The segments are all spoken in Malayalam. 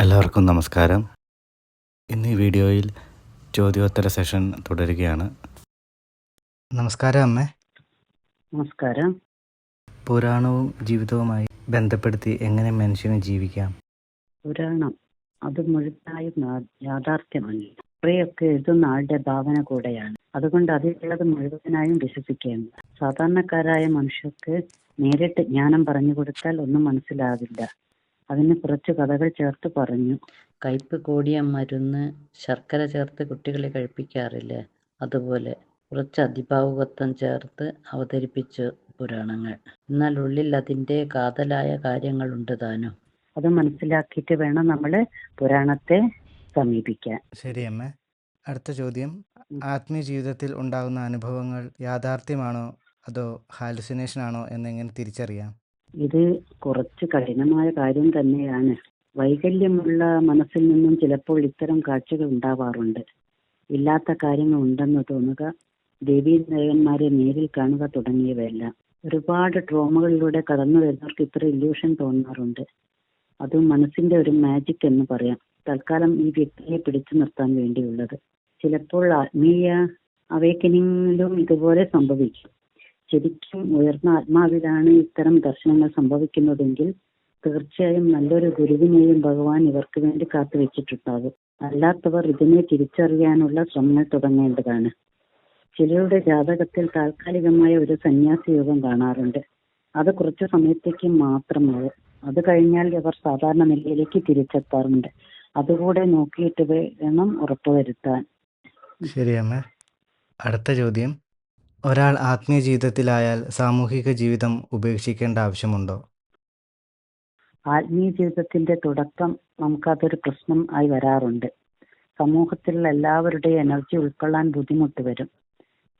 എല്ലാവർക്കും നമസ്കാരം. ഇന്ന് ഈ വീഡിയോയിൽ ചോദ്യോത്തര സെഷൻ തുടരുകയാണ്. നമസ്കാരം അമ്മേ. നമസ്കാരം. പുരാണവും ജീവിതവുമായി ബന്ധപ്പെടുത്തി എങ്ങനെ മനുഷ്യന് ജീവിക്കാം? പുരാണം അത് മുഴുവനായും യാഥാർത്ഥ്യമല്ല കുറേയൊക്കെ എഴുതുന്ന ആളുടെ ഭാവന കൂടെയാണ്. അതുകൊണ്ട് അതിലുള്ളത് മുഴുവനായും വിശ്വസിക്കേണ്ട. സാധാരണക്കാരായ മനുഷ്യർക്ക് നേരിട്ട് ജ്ഞാനം പറഞ്ഞു കൊടുത്താൽ ഒന്നും മനസ്സിലാവില്ല. അതിന് കുറച്ച് കഥകൾ ചേർത്ത് പറഞ്ഞു. കയ്പ് കൂടിയ മരുന്ന് ശർക്കര ചേർത്ത് കുട്ടികളെ കഴിപ്പിക്കാറില്ലേ? അതുപോലെ കുറച്ച് അതിഭാവുകത്വം ചേർത്ത് അവതരിപ്പിച്ചു പുരാണങ്ങൾ. എന്നാൽ ഉള്ളിൽ അതിന്റെ കാതലായ കാര്യങ്ങളുണ്ട് താനും. അത് മനസ്സിലാക്കിയിട്ട് വേണം നമ്മൾ പുരാണത്തെ സമീപിക്കാൻ. ശരി അമ്മേ അടുത്ത ചോദ്യം. ആത്മീയ ജീവിതത്തിൽ ഉണ്ടാകുന്ന അനുഭവങ്ങൾ യാഥാർത്ഥ്യമാണോ അതോ ഹാലുസിനേഷൻ ആണോ എന്നെങ്ങനെ തിരിച്ചറിയാം? ഇത് കുറച്ച് കഠിനമായ കാര്യം തന്നെയാണ്. വൈകല്യമുള്ള മനസ്സിൽ നിന്നും ചിലപ്പോൾ ഇത്തരം കാഴ്ചകൾ ഉണ്ടാവാറുണ്ട്. ഇല്ലാത്ത കാര്യങ്ങൾ ഉണ്ടെന്ന് തോന്നുക ദേവീ നായകന്മാരെ നേരിൽ കാണുക തുടങ്ങിയവയെല്ലാം. ഒരുപാട് ട്രോമകളിലൂടെ കടന്നു വരുന്നവർക്ക് ഇത്ര ഇല്യൂഷൻ തോന്നാറുണ്ട്. അത് മനസ്സിന്റെ ഒരു മാജിക് എന്ന് പറയാം. തൽക്കാലം ഈ വ്യക്തിയെ പിടിച്ചു നിർത്താൻ വേണ്ടിയുള്ളത്. ചിലപ്പോൾ ആത്മീയ അവേക്കനിങ്ങിലും ഇതുപോലെ സംഭവിക്കും. ശരിക്കും ഉയർന്ന ആത്മാവിലാണ് ഇത്തരം ദർശനങ്ങൾ സംഭവിക്കുന്നതെങ്കിൽ തീർച്ചയായും നല്ലൊരു ഗുരുവിനെയും ഭഗവാൻ ഇവർക്ക് വേണ്ടി കാത്തു വെച്ചിട്ടുണ്ടാകും അല്ലാത്തവർ ഇതിനെ തിരിച്ചറിയാനുള്ള ശ്രമങ്ങൾ തുടങ്ങേണ്ടതാണ്. ചിലരുടെ ജാതകത്തിൽ താൽക്കാലികമായ ഒരു സന്യാസി യോഗം കാണാറുണ്ട്. അത് കുറച്ചു സമയത്തേക്ക് മാത്രമാണ് അത് കഴിഞ്ഞാൽ ഇവർ സാധാരണ നിലയിലേക്ക് തിരിച്ചെത്താറുണ്ട്. അതുകൂടെ നോക്കിയിട്ട് വേണം ഉറപ്പുവരുത്താൻ. ശരിയമ്മ. അടുത്ത ചോദ്യം. ഒരാൾ ആത്മീയ ജീവിതത്തിലായാൽ സാമൂഹിക ജീവിതം ഉപേക്ഷിക്കേണ്ട ആവശ്യമുണ്ടോ? ആത്മീയ ജീവിതത്തിന്റെ തുടക്കം നമുക്കതൊരു പ്രശ്നം ആയി വരാറുണ്ട്. സമൂഹത്തിലുള്ള എല്ലാവരുടെയും എനർജി ഉൾക്കൊള്ളാൻ ബുദ്ധിമുട്ട് വരും.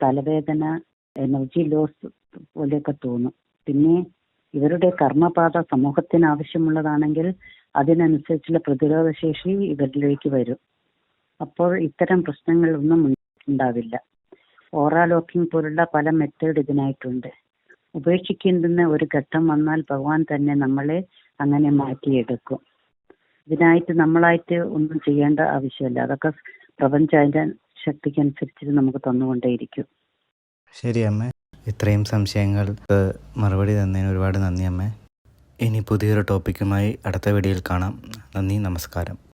തലവേദന എനർജി ലോസ് പോലെയൊക്കെ തോന്നും. പിന്നെ ഇവരുടെ കർമ്മപാത സമൂഹത്തിന് ആവശ്യമുള്ളതാണെങ്കിൽ അതിനനുസരിച്ചുള്ള പ്രതിരോധ ശേഷി ഇവരിലേക്ക് വരും. അപ്പോൾ ഇത്തരം പ്രശ്നങ്ങളൊന്നും ഉണ്ടാവില്ല. ഓറാ ലോക്കിംഗ് പോലുള്ള പല മെത്തേഡ് ഇതിനായിട്ടുണ്ട്. ഉപേക്ഷിക്കുന്ന ഒരു ഘട്ടം വന്നാൽ ഭഗവാൻ തന്നെ നമ്മളെ അങ്ങനെ മാറ്റിയെടുക്കും. ഇതിനായിട്ട് നമ്മളായിട്ട് ഒന്നും ചെയ്യേണ്ട ആവശ്യമില്ല. അതൊക്കെ പ്രപഞ്ച അതിന്റെ ശക്തിക്കനുസരിച്ച് നമുക്ക് തന്നുകൊണ്ടേയിരിക്കും. ശരി അമ്മേ. ഇത്രയും സംശയങ്ങൾക്ക് മറുപടി തന്നതിന് ഒരുപാട് നന്ദി അമ്മേ. ഇനി പുതിയൊരു ടോപ്പിക്കുമായി അടുത്ത വീഡിയോയിൽ കാണാം. നന്ദി നമസ്കാരം.